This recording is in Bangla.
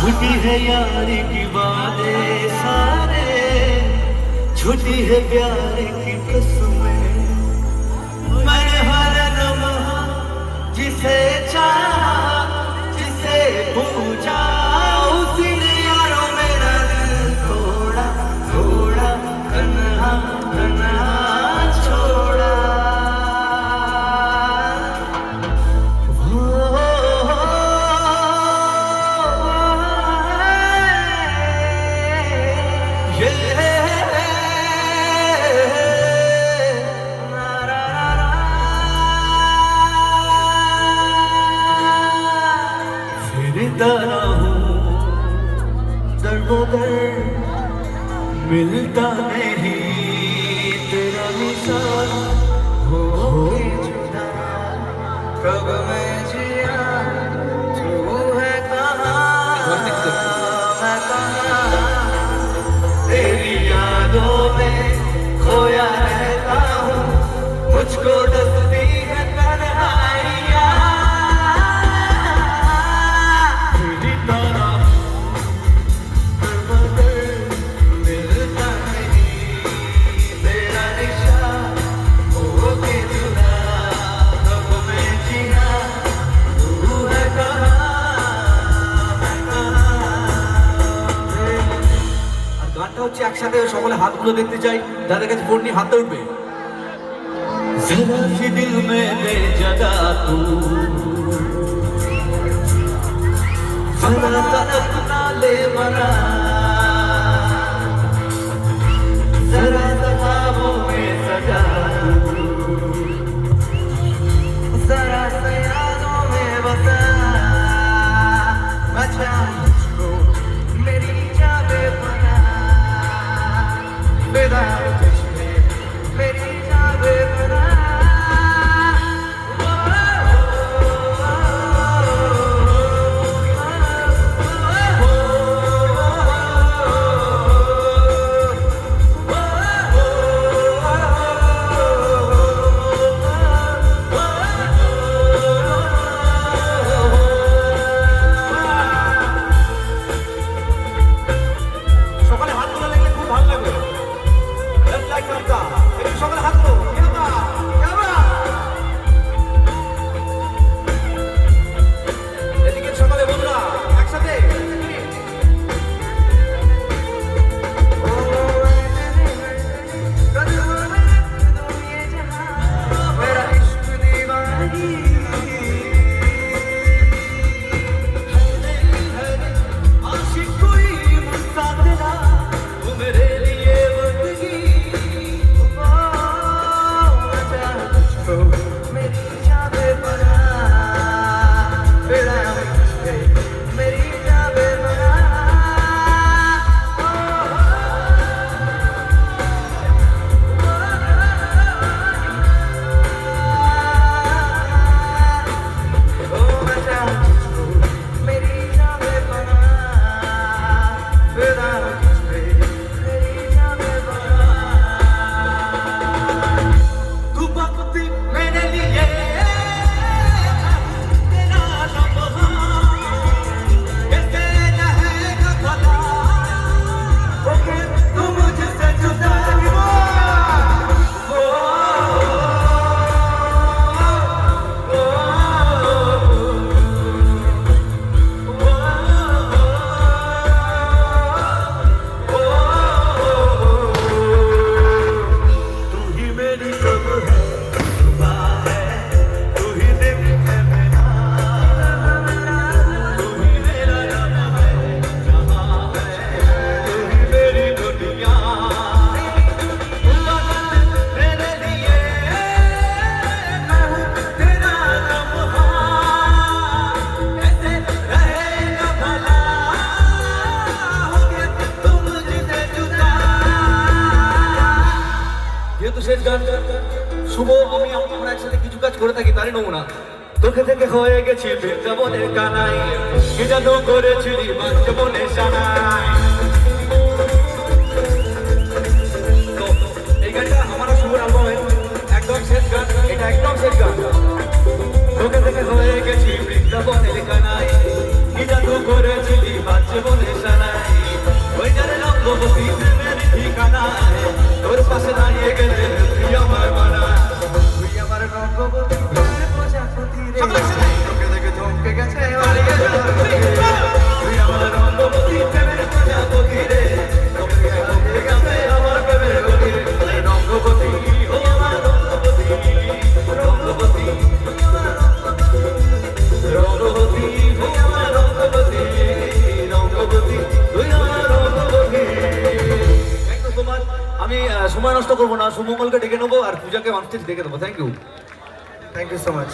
छुट्टी है यारी की वादे सारे। छुट्टी है प्यार की कसमें। मैं हर लम्हा जिसे चाहा मिलता नहीं तेरा निशान हो के जुदा कब আর গানটা হচ্ছে একসাথে সকলে হাতগুলো দেখতে চাই যাদের কাছে ফোন নিয়ে হাতে উঠবে जरा सी दिल में दे जगह तू जरा तड़प ना ले मना 啊。Just বিশেষ গান। শুভ, আমি আমরা একসাথে কিছু কাজ করে থাকি, তারই নমুনা। তোকে থেকে হয়ে গেছি বৃন্দাবনের কানাই। কি যেন সানাই। একদম এটা একদম তোকে হয়ে গেছি ঠিকানায়, তোর পাশে দাঁড়িয়ে গেলে আমি সময় নষ্ট করব না। সুমঙ্গলকে ডেকে নেব আর পূজাকে মানুষকে ডেকে দেবো। Thank you thank you so much